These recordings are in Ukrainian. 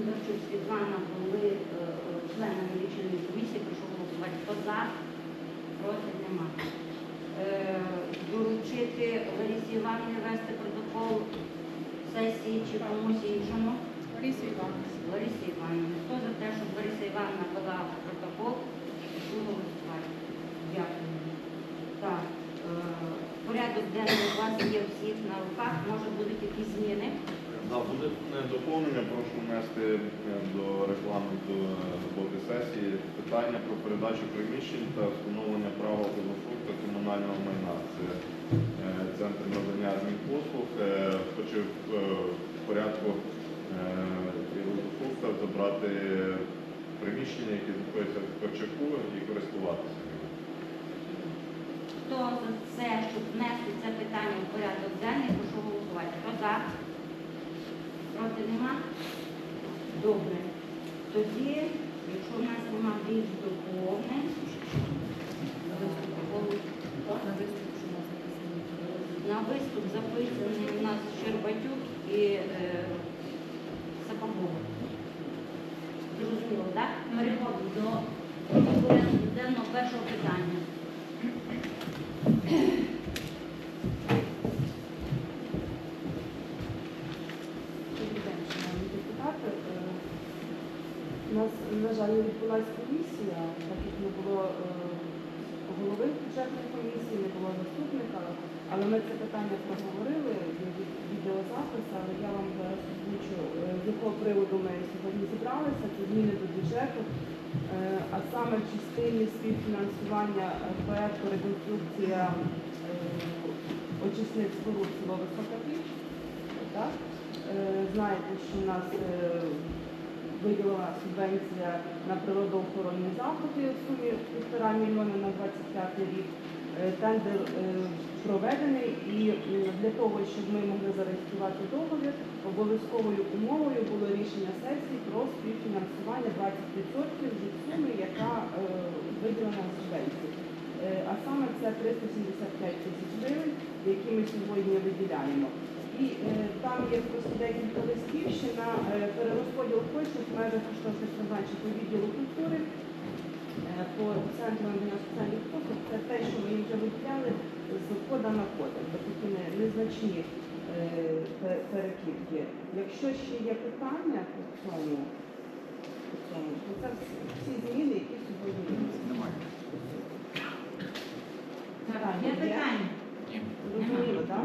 Бондарчук Світлана були е, членами лічильної комісії, прошу голосувати. Хто за? Проти нема. Е, Доручити Ларисі Івановні вести протокол сесії чи комусь іншому? Ларисі Івановна. Ларисі Івановні. Хто за те, щоб Лариса Івановна вела протокол? Прошу голосувати. Дякую. Так, е, порядок денний у вас є всіх на руках. Може будуть якісь зміни? Буде доповнення, прошу внести е, до регламенту е, роботи сесії питання про передачу приміщень та встановлення права та комунального майна. Це е, центр надання адмінпослуг. Хочу в порядку Єврозафуста забрати приміщення, які знаходяться в Корчаку і користуватися. Хто за це, щоб внести це питання в порядок денний, прошу голосувати. Хто за? Проти нема? Добре. Тоді, якщо в нас нема більш доповнень, на виступ записаний у нас Щербатюк і е, Сапогов. Зрозуміло, так? Переходимо до денного першого питання. Добрий день, шановні депутати. Е, У нас, на жаль, не відбулася комісія, так як не було е, голови бюджетної комісії, не було заступника, але ми це питання проговорили, від- відеозапис, але я вам зараз озвучу, е, з якого приводу ми сьогодні зібралися, це зміни до бюджету, е, а саме в частині співфінансування проекту реконструкція очисних споруд село Висока Знаєте, що в нас виділена субвенція на природоохоронні заходи в сумі півтора мільйона на 25 рік. Е, Тендер е, проведений і для того, щоб ми могли зареєструвати договір, обов'язковою умовою було рішення сесії про співфінансування 20% від суми, яка е, виділена в субвенції. А саме це 375 тисяч гривень, які ми сьогодні виділяємо. І е, там є просто декілька листів ще на е, перерозподіл коштів в межах коштовних призначень по відділу культури, е, по центру надання соціальних послуг. Це те, що ми вже виділяли з кода на код, тобто такі незначні е, перекидки. Якщо ще є питання по цьому, по цьому, то це всі зміни, які сьогодні є. Так, є питання? Розуміли, так?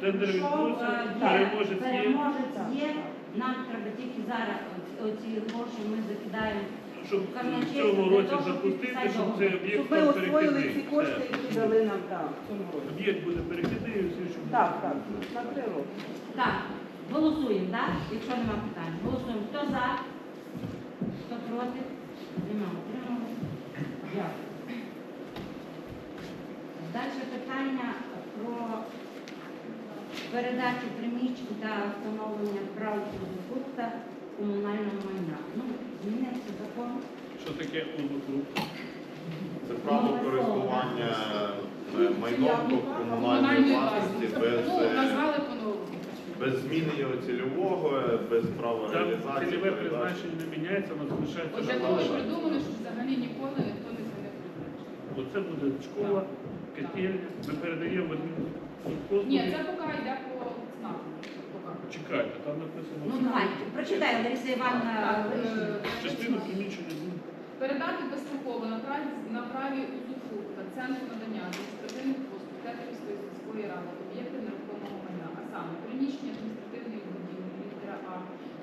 Тендер відбувся, е, переможець є. переможець є. Нам треба тільки зараз оці- гроші ми закидаємо. Щоб в цьому році того, щоб запустити, щоб цей Щоб ми освоїли ці перехідний. кошти, Все. які дали нам так, в цьому році. Об'єкт буде перехідний, і все, щоб Так, так, на три роки. Так, голосуємо, так? Якщо нема питань. Голосуємо. Хто за? Хто проти? Нема. Дякую. Далі питання про передачу приміщень та встановлення прав usufructa комунального майна. Ну, змінився закон. що таке узуфрукт? Це право користування е, майном по комунальній власності без, Ну, е, назвали по-новому. без зміни його цільового, без права Там реалізації. цільове призначення не міняється, воно залишається і балансі. придумали, що взагалі ніколи ніхто не це не. Оце буде школа, котельня, ми передаємо в адмінпослуги. Ні, це поки йде по. Поки. Чекайте, там написано Ну, давайте, прочитай, Лариса Івановна. Частину приміщення. Передати безстроково на праві, на праві узуфрукта Центру надання адміністративних послуг Тетерівської сільської ради об'єкти нерухомого майна, а саме приміщення адміністративної будівлі літера А,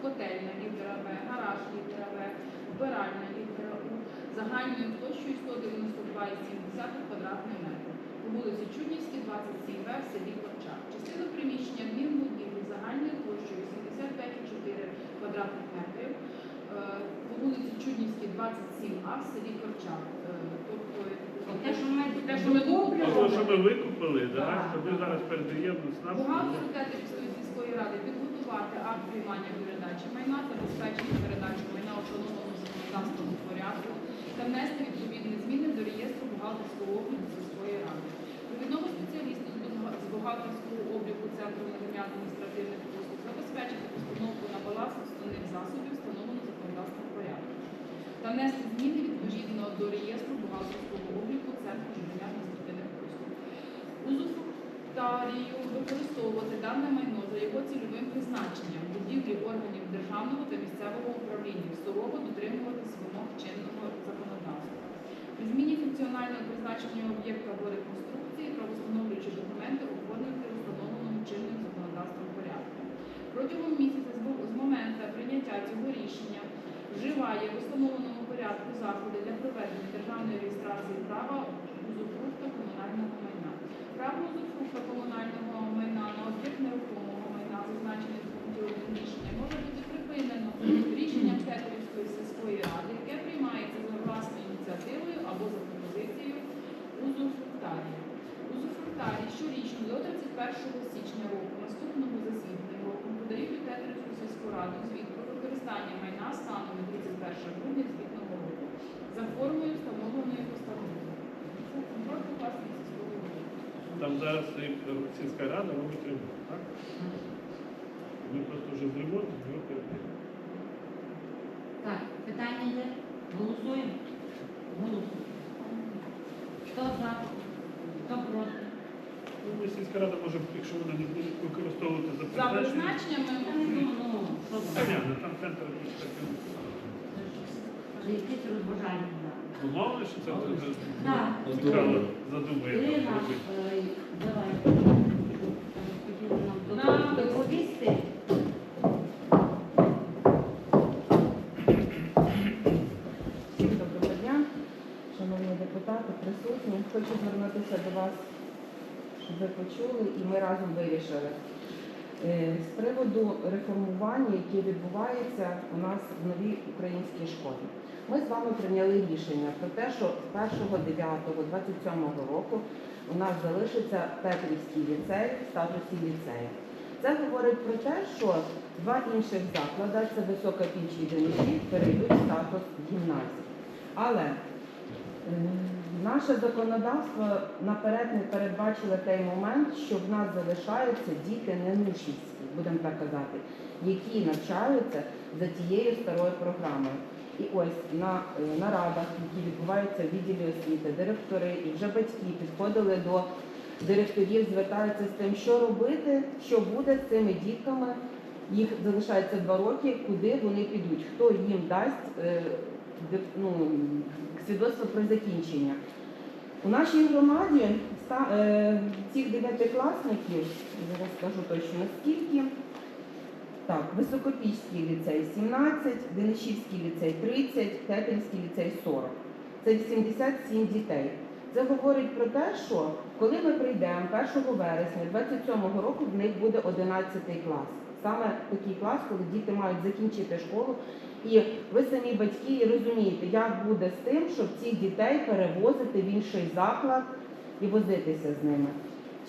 котельня літера Б, гараж літера В, вбиральня літера У, загальною площею 192,7 27 В в селі Корчак. Частину приміщення адмінбудівлі загальною площею 85,4 квадратних метрів е, по вулиці Чуднівській, 27А в селі Корчак. Е, Тобто Те, що ми те, що ми А що ми викупили, да, Так. що ми зараз передаємо з нас. Бухгалтеру Тетерівської сільської ради підготувати акт приймання передачі майна, забезпечення передачі майна у законодавством порядку та внести відповідні зміни до реєстру бухгалтерського обліку сільської ради. Провідному спеціалісту з бухга- бухгалтерського обліку Центру надання адміністративних послуг забезпечити постановку на баланс основних засобів, встановленого законодавством порядку та внести зміни відповідно до реєстру бухгалтерського обліку Центру надання адміністративних послуг. Узуфруктарію використовувати дане майно за його цільовим призначенням будівлі органів державного та місцевого управління, сурово дотримуватись вимог чинного законодавства. При зміні функціонального призначення об'єкта або реконструкції правостановлюючі документи оформити встановленому чинним законодавством порядку. Протягом місяця з моменту прийняття цього рішення вживає в установленому порядку заходи для проведення державної реєстрації права узурпрукта комунального майна. Право узурпрукта комунального майна на об'єкт нерухомого майна, зазначений в пункті 1 рішення, може бути припинено рішенням Тетерівської сільської ради, яке приймається за власною ініціативою або за пропозицією узурфруктарія. Узурфруктарії щорічно до 31 січня року наступного засідання року подають у Тетерівську сільську раду звіт про використання майна станом на 31 грудня звітного року за формою встановленої постановою. Це контроль по власності сільського голови. Там зараз сільська рада робить ремонт, так? Ми просто вже з ремонту. Так, питання є? Голосуємо? Голосуємо. Хто за? Хто проти? Ну, ми сільська рада може, якщо вона не буде використовувати за За призначенням. Призначеннями ну, ну, що там? Понятно, там центр адміністративний. Це ж Якісь розважальні заходи. Умовно, що це Так. цікаво задумує там Ірина, робити. е, давай. Хотіла нам Нам- доповісти. Ви почули і ми разом вирішили. Е, З приводу реформування, яке відбувається у нас в новій українській школі. Ми з вами прийняли рішення про те, що з 1.9.27 року у нас залишиться Петрівський ліцей в статусі ліцею. Це говорить про те, що два інших заклади, це висока піч і перейдуть в статус гімназії. Але е, наше законодавство наперед не передбачило той момент, що в нас залишаються діти ненушівські, будемо так казати, які навчаються за тією старою програмою. І ось на е, нарадах, які відбуваються в відділі освіти, директори і вже батьки підходили до директорів, звертаються з тим, що робити, що буде з цими дітками. Їх залишається два роки, куди вони підуть, хто їм дасть е, ну, свідоцтво про закінчення. У нашій громаді е, цих дев'ятикласників, зараз скажу точно скільки. Так, Високопільський ліцей 17, Денишівський ліцей 30, Тепельський ліцей 40. Це 87 дітей. Це говорить про те, що коли ми прийдемо 1 вересня 27 року, в них буде 11 клас. Саме такий клас, коли діти мають закінчити школу. І ви самі батьки і розумієте, як буде з тим, щоб цих дітей перевозити в інший заклад і возитися з ними.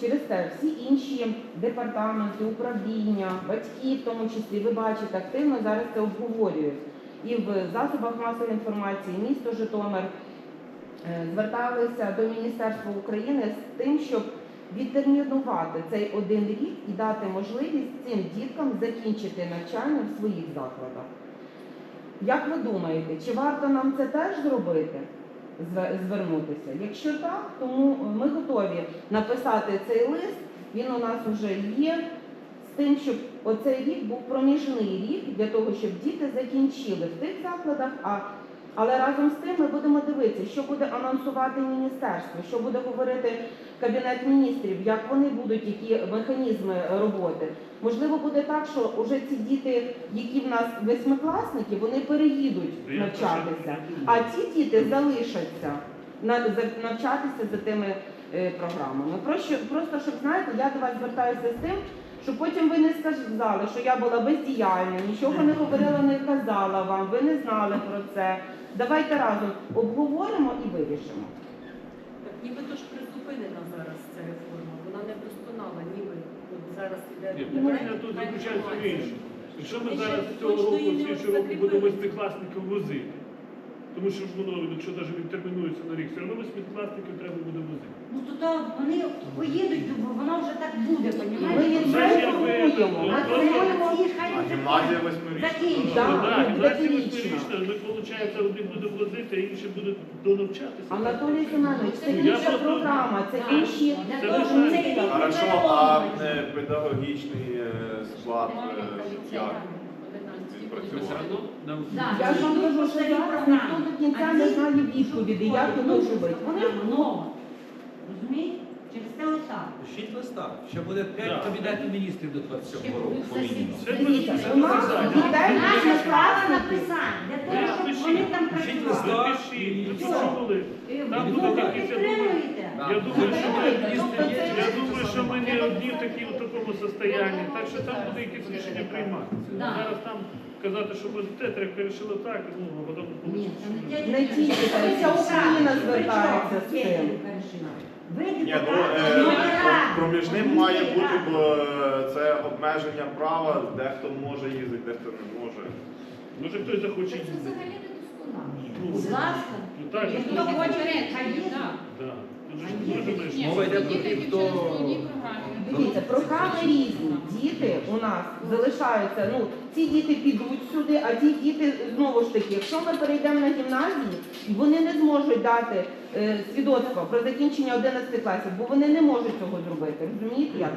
Через те всі інші департаменти, управління, батьки, в тому числі, ви бачите, активно зараз це обговорюють. І в засобах масової інформації місто Житомир е, зверталися до Міністерства України з тим, щоб відтермінувати цей один рік і дати можливість цим діткам закінчити навчання в своїх закладах. Як ви думаєте, чи варто нам це теж зробити? Звернутися? Якщо так, тому ми готові написати цей лист. Він у нас вже є з тим, щоб оцей рік був проміжний рік для того, щоб діти закінчили в тих закладах. А але разом з тим ми будемо дивитися, що буде анонсувати міністерство, що буде говорити кабінет міністрів, як вони будуть, які механізми роботи. Можливо, буде так, що вже ці діти, які в нас восьмикласники, вони переїдуть навчатися. А ці діти залишаться на- за- навчатися за тими е, програмами. Просто щоб знаєте, я до вас звертаюся з тим, щоб потім ви не сказали, що я була бездіяльна, нічого не говорила, не казала вам, ви не знали про це. Давайте разом обговоримо і вирішимо. Так нібито ж призупинена зараз ця реформа. Вона не досконала, ніби от зараз іде. Ні, питання тут заключається в іншому. Якщо ми зараз цього року, слідчого року будемо восьмикласників возити, тому що ж воно, якщо навіть він термінується на рік, все одно восьмикласників треба буде возити. Ну то, то вони поїдуть, бо воно вже так буде, Ми понімаєте? ну, А Ми А гімназія восьмирічна. закінчить. Так, Ну, да, ну, гімназія восьмирічна, ми, виходить, одні будемо возити, а інші будуть донавчатися. Анатолій Семенович, це Я інша просто- програма, це інші. Це Хорошо, а е, педагогічний е, склад е, як? Да, Я ж вам кажу, що зараз ніхто до кінця не знає відповіді, як воно може бути. Вони нова. Розумієте? Через те отак. Пишіть листа. Ще буде Так. 5 кабінетів міністрів до 27 року. Це у нас дітей Наша справа восьмикласники. для того, щоб вони там Пишіть працювали. листа. І. Там Ви я думаю, підтримуєте? Я думаю, що ми, Тобто я думаю, що ми не одні такі в такому состоянні, так що там буде якісь рішення прийматися. Да. Зараз там казати, що ми те треба вирішили так, ну а потім Ні, не тільки так, вся Україна звертається з цим. Ви Ні, ну е, ну, про- проміжним має бути, бо е, це обмеження права, дехто може їздити, дехто не може. Може хтось захоче Це їздити. взагалі не досконало. Ну, Будь ласка. ну так, Хто ну, хоче, хай їде. Да. Мова йде про тих, хто- Дивіться, програми різні. Діти у нас залишаються. Ну ці діти підуть сюди, а ті діти знову ж таки, якщо ми перейдемо на гімназії, вони не зможуть дати е, свідоцтво про закінчення 11 класів, бо вони не можуть цього зробити. Розумієте як?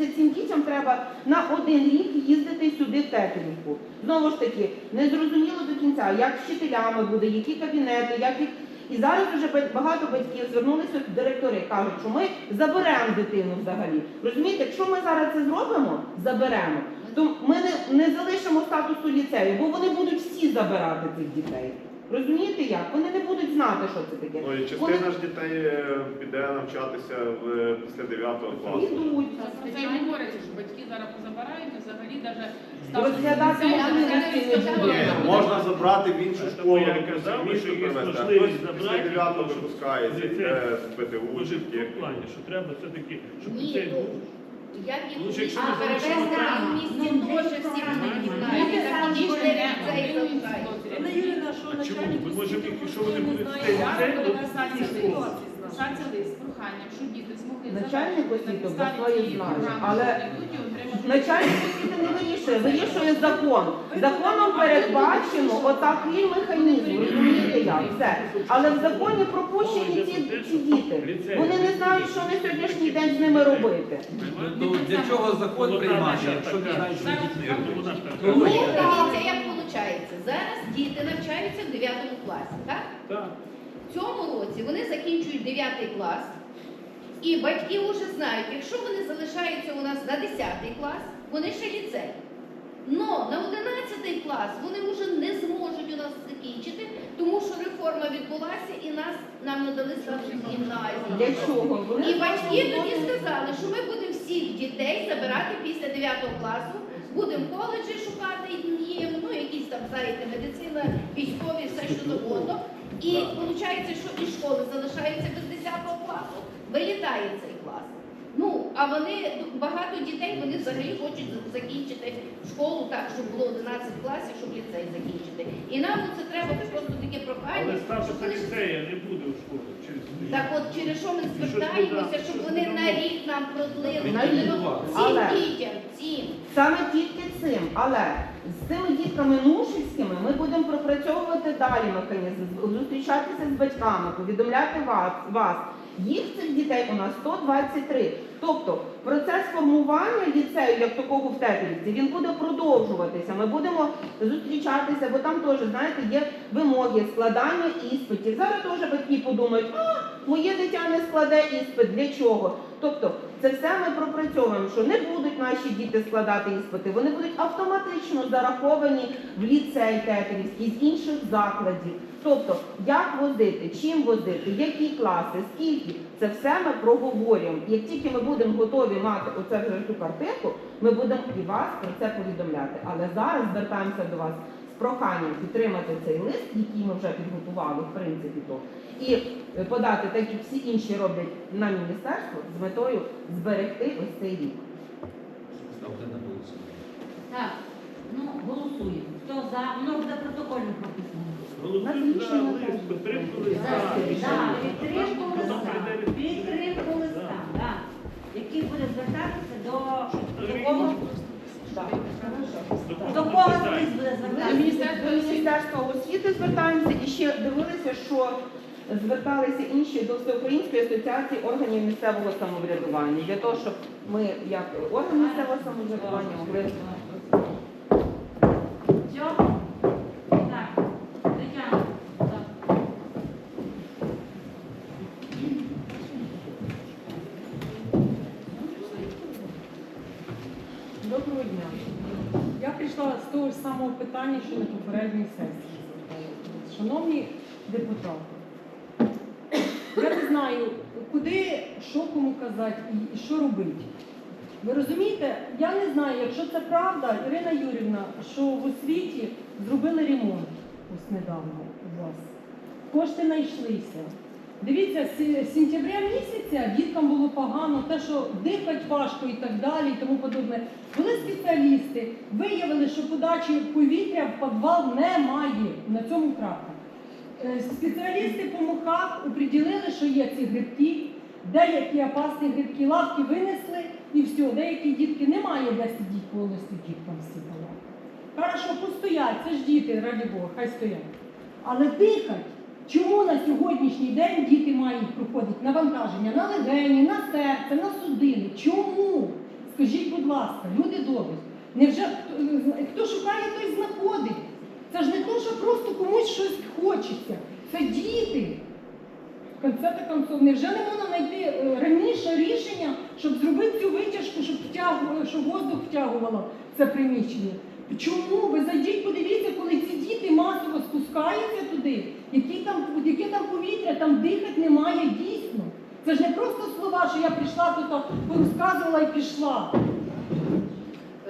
І цим дітям треба на один рік їздити сюди в Тетерівку. Знову ж таки, не зрозуміло до кінця, як з вчителями буде, які кабінети, як їх. І зараз вже ба- багато батьків звернулися до директори, кажуть, що ми заберемо дитину взагалі. Розумієте, якщо ми зараз це зробимо, заберемо, то ми не, не залишимо статусу ліцею, бо вони будуть всі забирати цих дітей. Розумієте як? Вони не будуть знати, що це таке. Ну і частина ж дітей е, піде навчатися в після 9 класу. Ідуть. Про це й говориться, що батьки зараз позабирають і взагалі навіть Розглядати можливості не буде. Ні, можна забрати в іншу школу, я якусь казав, в місто є привезти, а можливість хтось після забрати, 9 тому що випускається, йде ПТУ, Може, чи в тому плані, що треба все-таки, щоб Ні, ну, їх Лучше, якщо ми ну, знають, Ми цей Юріївна залишають. Анна Юріївна, що А чому? начальник Ви, може, освіти якщо вони не будуть знає, цей день, то лист з проханням, що діти змогли Начальник освіти обласної знає, але Начальник освіти не вирішує, вирішує закон. Законом передбачено отакий механізм, розумієте як? Все. Але в законі пропущені ці, діти. Вони не знають, що на сьогоднішній день з ними робити. Ну, для чого закон приймати, якщо не знають, що дітьми Ну, робити? Ну, Ну, дивіться, як виходить. Зараз діти навчаються в 9 класі, так? Так. В цьому році вони закінчують 9 клас, і батьки вже знають, якщо вони залишаються у нас на 10 клас, вони ще ліцей. Но на 11 клас вони вже не зможуть у нас закінчити, тому що реформа відбулася і нас нам надали статус гімназії. Для чого? І батьки тоді сказали, що ми будемо всіх дітей забирати після 9 класу, будемо коледжі шукати їм, ну якісь там, знаєте, медицина, військові, все що завгодно. І виходить, що і школи залишаються без 10 класу, вилітає цей клас. Ну, а вони, багато дітей, вони взагалі хочуть закінчити школу так, щоб було 11 класів, щоб ліцей закінчити. І нам це треба просто таке прохання, Але статуса ліцея не буде у школі через так от через що ми звертаємося, щоб вони на рік нам продлили На рік. цим Але- дітям, цим. Саме тільки цим, але з цими дітками нушівськими ми будемо пропрацьовувати далі механізм, зустрічатися з батьками, повідомляти вас, вас. Їх цих дітей у нас 123. Тобто процес формування ліцею як такого в Тетерівці, він буде продовжуватися. Ми будемо зустрічатися, бо там теж, знаєте, є вимоги складання іспитів. Зараз теж батьки подумають, а моє дитя не складе іспит, для чого? Тобто Це все ми пропрацьовуємо, що не будуть наші діти складати іспити, вони будуть автоматично зараховані в ліцей тетерівський з інших закладів. Тобто, як возити, чим возити, які класи, скільки, це все ми проговорюємо. Як тільки ми будемо готові мати оце вже цю картинку, ми будемо і вас про це повідомляти. Але зараз звертаємося до вас з проханням підтримати цей лист, який ми вже підготували, в принципі, то і подати, так як всі інші роблять на міністерство, з метою зберегти ось цей рік. Ставте на голосування. Так, ну голосуємо. Хто за? Воно вже протокольно прописано. Голосуємо за лист, підтримку листа. Підтримку листа. Підтримку листа, Да. Який буде звертатися до до Рівно. кого? Так. До кого лист буде звертатися? Міністерство Міністерства освіти звертаємося і ще дивилися, що зверталися інші до Всеукраїнської асоціації органів місцевого самоврядування для того, щоб ми, як орган місцевого самоврядування, могли Все? Так. Тетяна. Так. Доброго дня. Я прийшла з того ж самого питання, що на попередній сесії. Шановні депутати, я не знаю, куди, що кому казати і що робити. Ви розумієте, я не знаю, якщо це правда, Ірина Юрівна, що в освіті зробили ремонт ось недавно у вас. Кошти знайшлися. Дивіться, з сентября місяця діткам було погано, те, що дихати важко і так далі, і тому подобне. Були спеціалісти, виявили, що подачі повітря в підвал немає. На цьому крапка. Е, Спеціалісти по мухах оприділили, що є ці грибки, деякі опасні грибки лавки винесли і все, деякі дітки немає де сидіти повністю діткам всіпало. Хорошо, постоять, це ж діти, раді Бога, хай стоять. Але дихать, чому на сьогоднішній день діти мають проходити навантаження на легені, на серце, на судини? Чому? Скажіть, будь ласка, люди добрі, невже хто, шукає, той знаходить? Це ж не то, що просто комусь щось хочеться. Це діти. В конце концов, невже не можна знайти е, раніше рішення, щоб зробити цю витяжку, щоб втягувало, щоб воздух втягувало це приміщення? Чому? Ви зайдіть, подивіться, коли ці діти масово спускаються туди, які там, яке там повітря, там дихати немає дійсно. Це ж не просто слова, що я прийшла тут, порозказувала і пішла.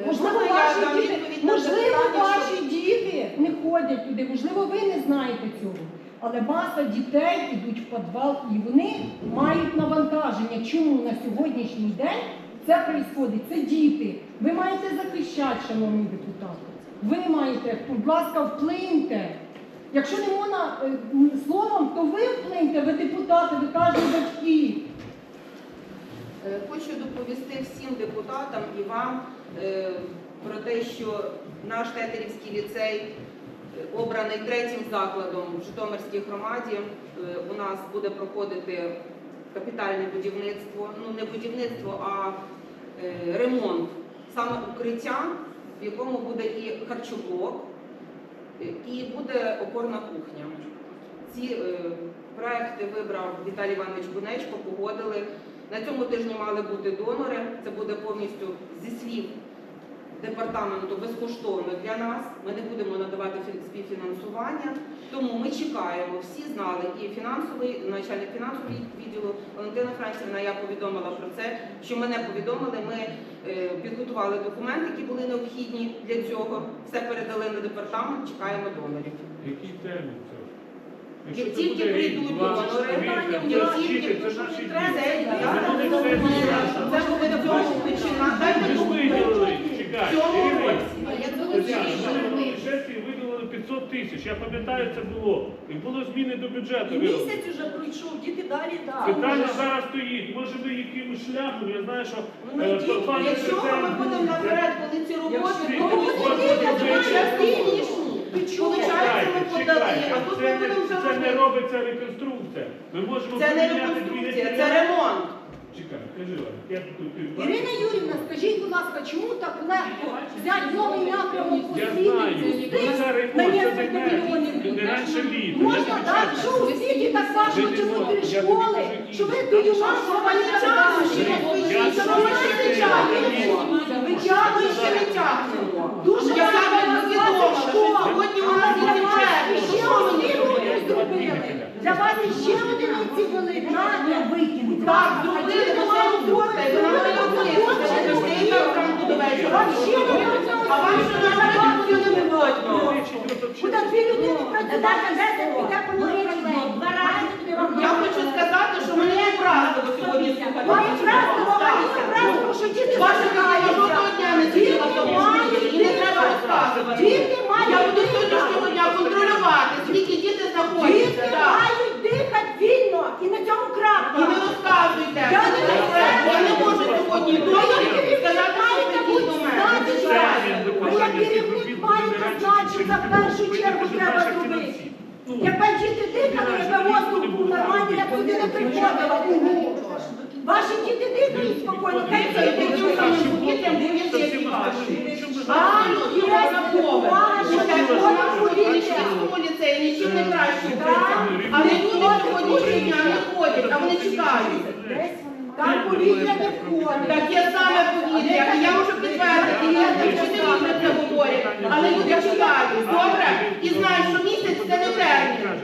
Можливо, Можна я ваші діти, можливо, ваші діти не ходять туди, можливо, ви не знаєте цього. Але маса дітей йдуть в підвал і вони мають навантаження. Чому на сьогоднішній день це відбувається? Це діти. Ви маєте захищати, шановні депутати. Ви маєте, будь ласка, вплиньте. Якщо не можна е, словом, то ви вплиньте, ви депутати, ви кажете батьки. Е, Хочу доповісти всім депутатам і вам е, про те, що наш Тетерівський ліцей обраний третім закладом в Житомирській громаді. У нас буде проходити капітальне будівництво, ну не будівництво, а е, ремонт саме укриття, в якому буде і харчоблок, і буде опорна кухня. Ці е, проекти вибрав Віталій Іванович Бунечко, погодили. На цьому тижні мали бути донори. Це буде повністю зі слів департаменту безкоштовно для нас. Ми не будемо надавати співфінансування. Тому ми чекаємо. Всі знали і фінансовий начальник фінансового відділу Валентина Францівна. Я повідомила про це. Що мене повідомили. Ми е, підготували документи, які були необхідні для цього. Все передали на департамент. Чекаємо донорів. Який термін цього? Як тільки прийдуть донори, як це тільки це треба. Це буде в цьому починати. В цьому році. Ми бюджеті виділили 500 тисяч. Я пам'ятаю, це було. І було зміни до бюджету. Місяць уже пройшов, діти далі так. Питання зараз стоїть. Може ви якимось шляхом, я знаю, що Ну, е, пан Якщо ми президент будемо наперед, коли ці роботи, то ми. Получається, ми подали, а тут це не- будемо Це не робити. робиться реконструкція. Ми можемо Це не поміняти дві реконструкція, це ремонт. Чекай, кажи, вам, я тут Ірина Юрівна, скажіть, будь ласка, чому так легко взяти новий напрямок Я освіти знаю, пустити ну, рекорд, на це мільйонів? не раніше літа. Можна так, що у світі так важко Це не чому можна. три Я тобі школи, кажу, що ви до там юнацтва що? тягнете. Я Що ви знаю, не що тягнете. це. Ви тягнете. Ми ще не. Дуже саме вас що сьогодні у нас є робити? не зробили. Для ще одиниці вели. Надя, Так, зробили, бо це робота, і вона має вмисти. Не. Вам можна А вам що на Куди дві людини вам Я хочу сказати, що мене не образило сьогодні слухати. Вам вразило, мені Так. що діти Ваша дитина жодного дня не сиділа в тому і не треба розказувати. Діти мають Я буду сьогоднішнього дня контролювати, скільки діти знаходяться. Діти так. мають дихати вільно і на цьому крапка. І не розказуйте. Я не Я не можу сьогодні вдома сказати, що маєте прийдіть бути до знати, мене. що ви як керівник маєте знати, що це в першу чергу треба зробити. Якби діти дихали, якби воздух був нормальний, я б сюди не приходила. Угу. Ваші діти дихають спокійно, хай це йде. самим дітям дивляться, як і ваші. Абсолютно є допомога, що в повітря. Ліцеї нічим не краще укриття. Але люди сьогоднішнього дня не ходять, а вони чекають. Там повітря не входить. Таке саме повітря. Я можу підтвердити, я не вчителі про це говорять. Але люди чекають, добре? І знають, що місяць це не термін.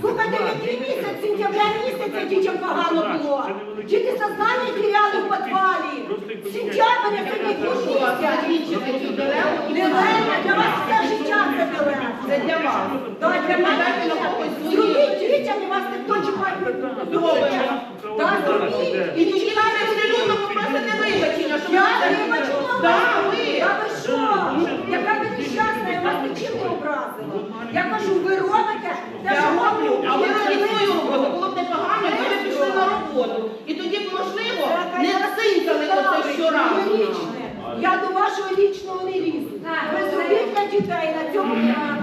Слухайте, який місяць, сентября місяця дітям погано було. Діти сознання тіряли в підвалі. Сентябрь це не такі далеко? Дилема, для вас все життя це дилема. Це для вас. Мене Дайте на когось Зробіть дітям, і вас ніхто чекати не буде. Так, зробіть. І тоді навіть абсолютно попросите вибачення, Я не бачила. Так, ви. Я ви що? Яка ви нещасна, я вас нічим не образила. Я кажу, ви робите те, Я роблю, а ви робіть свою роботу. Було б непогано, якби ви пішли на роботу. І тоді б, можливо, не цинкали оце щоразу. Я до вашого лічного не лізу. Ви зробіть для дітей на цьому.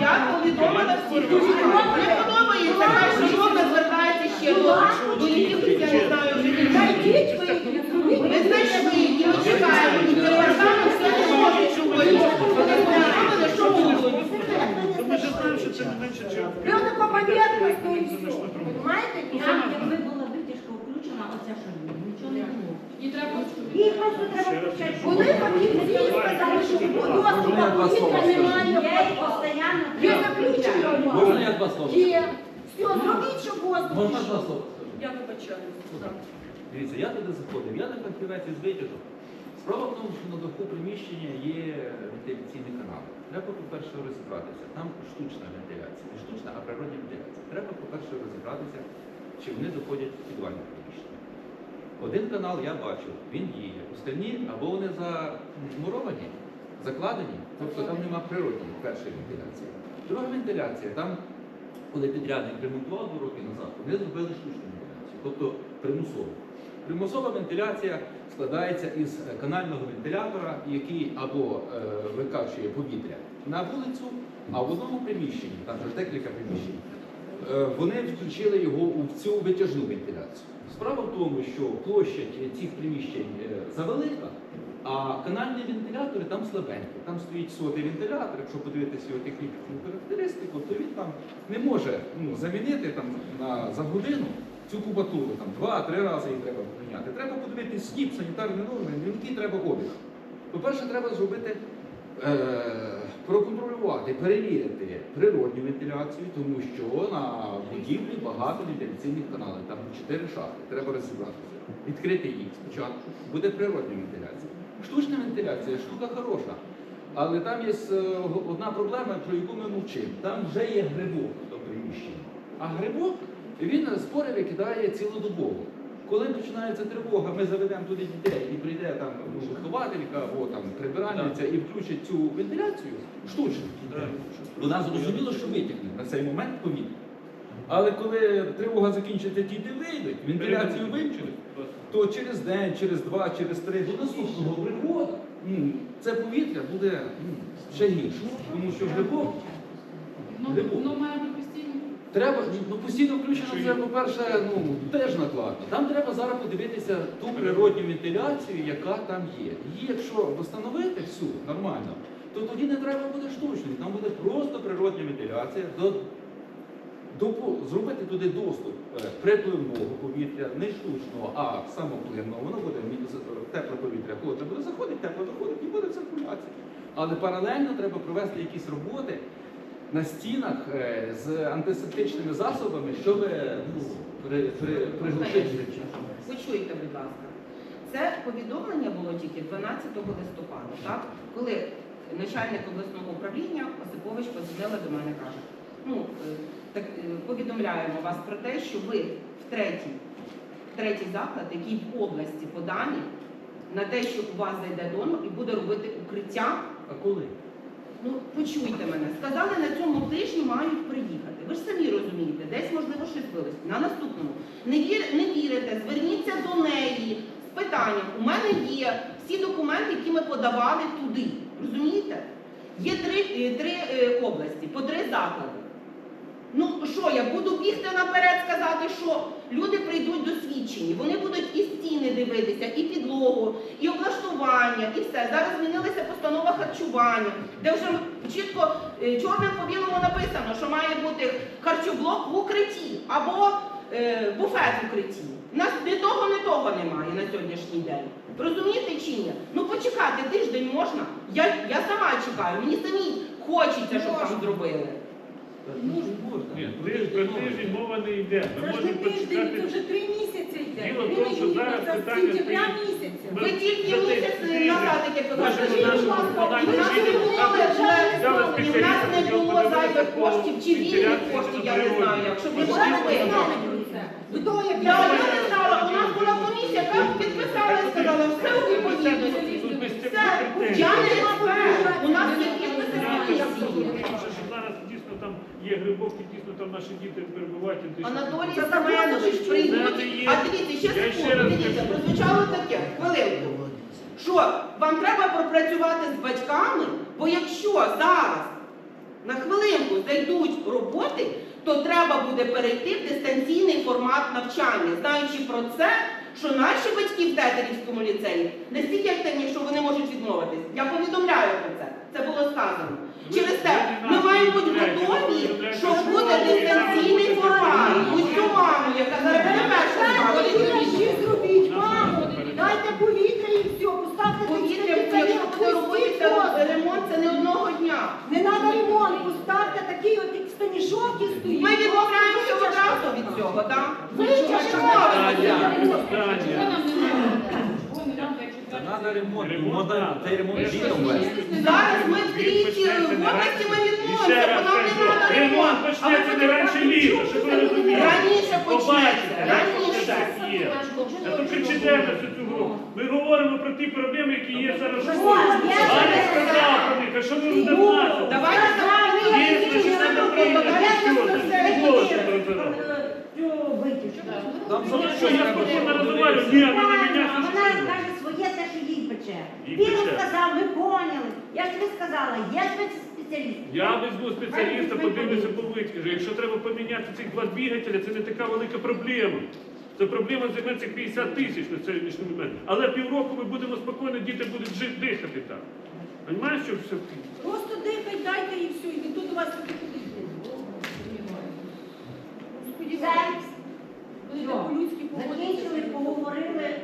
Я повідомила всіх. Не подобається, хай шановна звертається ще до, до якихось, я не знаю, вже ви. Ми знайшли, і ми чекаємо. І департамент все не може сьогодні. Вони повідомили, що будуть. Ми ж знаємо, що це не менше, ніж... Ви отако поверхностно і все. Понимаєте? Там, якби була витяжка включена, оця що нічого не було. І треба просто включати. Коли фахівці сказали, що доступу повітря немає. Я їх постійно Є треба заключення у вас? Можна я два слова? Є. Все, зробіть, щоб воздух. Можна два слова? Я вибачаюсь. Дивіться, я туди заходив, я не фахівець із витяжок. Справа в тому, що на даху приміщення є вентиляційні канали. Треба, по-перше, розібратися. Там штучна вентиляція. Не штучна, а природня вентиляція. Треба, по-перше, розібратися, чи вони доходять в підвальне приміщення. Один канал я бачив, він діє. Остальні або вони замуровані, закладені, тобто там нема природної першої вентиляції. Друга вентиляція, там, коли підрядник ремонтував два роки назад, вони зробили штучну вентиляцію, тобто примусову. Примусова вентиляція складається із канального вентилятора, який або е, викачує повітря на вулицю, а в одному приміщенні, там же ж декілька приміщень, е, вони включили його у цю витяжну вентиляцію. Справа в тому, що площа цих приміщень е, завелика, а канальні вентилятори там слабенькі. Там стоїть сотий вентилятор, якщо подивитися його технічну характеристику, то він там не може ну, замінити там, на, за годину цю кубатуру, там два-три рази її треба поміняти. Треба подивитися СНІП, санітарні норми, який треба обіг. По-перше, треба зробити, е, проконтролювати, перевірити природню вентиляцію, тому що на будівлі багато вентиляційних каналів, там чотири шахти, треба розібратися. Відкрити їх спочатку, буде природня вентиляція. Штучна вентиляція штука хороша. Але там є е, одна проблема, про яку ми мовчимо. Там вже є грибок до приміщення. А грибок він спори викидає цілодобово. Коли починається тривога, ми заведемо туди дітей і прийде там ну, вихователька або там прибиральниця і включить цю вентиляцію штучно. Вона зрозуміло, що витягне на цей момент повітря. Але коли тривога закінчиться, діти вийдуть, вентиляцію вимкнуть, то через день, через два, через три до наступного приходу ну, це повітря буде ну, ще гірше. Тому що грибок, Треба ну постійно включено це, по-перше, ну теж накладно. Там треба зараз подивитися ту природню вентиляцію, яка там є. Її, якщо встановити всю нормально, то тоді не треба буде штучної. Там буде просто природня вентиляція. До, допу- зробити туди доступ е, припливного повітря, не штучного, а самопливного. Воно буде тепле повітря, холодне буде заходить, тепле виходить і буде циркуляція. Але паралельно треба провести якісь роботи на стінах е, з антисептичними засобами, щоб ну, при, при, приглушити. Почуйте, будь ласка. Це повідомлення було тільки 12 листопада, так? коли начальник обласного управління Осипович подзвонила до мене каже, ну, е, так, е, повідомляємо вас про те, що ви в третій, третій заклад, який в області подані, на те, що у вас зайде донор і буде робити укриття А коли? Ну, почуйте мене. Сказали, на цьому тижні мають приїхати. Ви ж самі розумієте, десь можливо щось вилось. На наступному. Не, вір, не вірите, зверніться до неї з питанням. У мене є всі документи, які ми подавали туди. Розумієте? Є три, е, три е, області, по три заклади. Ну що, я буду бігти наперед, сказати, що люди прийдуть досвідчені, вони будуть і стіни дивитися, і підлогу, і облаштування, і все. Зараз постанова харчування, де вже чітко е, чорним по білому написано, що має бути харчоблок в укритті або е, буфет в укритті. У нас ні того, ні того немає на сьогоднішній день. Розумієте чи ні? Ну почекати тиждень можна. Я, я сама чекаю, мені самі хочеться, щоб там зробили. Ні, про тиждень мова не йде. Ми Це ж не тиждень, це вже три місяці йде. Діло в тому, що зараз питання Ви тільки місяць назад, як ви Можемо кажете, нашому і в нас не було вже- і в нас не було зайвих коштів чи вільних коштів, я не знаю. Якщо про це. До того, як Я не знала, у нас була комісія, яка підписала і сказала, все у відповідності. Все, я не експерт, у нас є там є грибок, і дійсно там наші діти перебувають. Анатолій Семенович прийдуть. А дивіться, ще секунду, дивіться, прозвучало таке. Що вам треба пропрацювати з батьками, бо якщо зараз на хвилинку зайдуть роботи, то треба буде перейти в дистанційний формат навчання, знаючи про це, що наші батьки в Тетерівському ліцеї настільки активні, що вони можуть відмовитись. Я повідомляю про це. Це було сказано. Через те ми маємо бути готові, що буде дистанційний формат. Усю маму, яка зараз не перша дайте повітря і все, поставте Повітря, якщо буде робитися ремонт, це не одного дня. Не треба ремонт, поставте такий от як станішовки стоїть. Ми відмовляємося одразу від цього, так? Ви треба ремонт. Можна цей ремонт вести. Зараз ми в трійці в області ми почнеться не раніше літа, щоб ви розуміли. Раніше почнеться, раніше. А тут кричите на всю цю групу. Ми говоримо про ті проблеми, які є зараз. я Аня сказав про них, а що ви не знаєте? Давайте що це голос. Там Ну, що, що я спокійно розмовляю, ні, вона не Вона каже своє те, що їй пече. Він сказав, ми поняли. Я ж тобі сказала, є спеціаліст. Я візьму спеціаліста, подивлюся по витяжу. Якщо треба поміняти цих два двигателя, це не така велика проблема. Це проблема займе цих 50 тисяч на сьогоднішній момент. Але півроку ми будемо спокійно, діти будуть жити, дихати так. Понимаєш, що все? Просто дихай, дайте і все, і ніхто до вас не. Це Будете по-людськи закінчили, поговорили,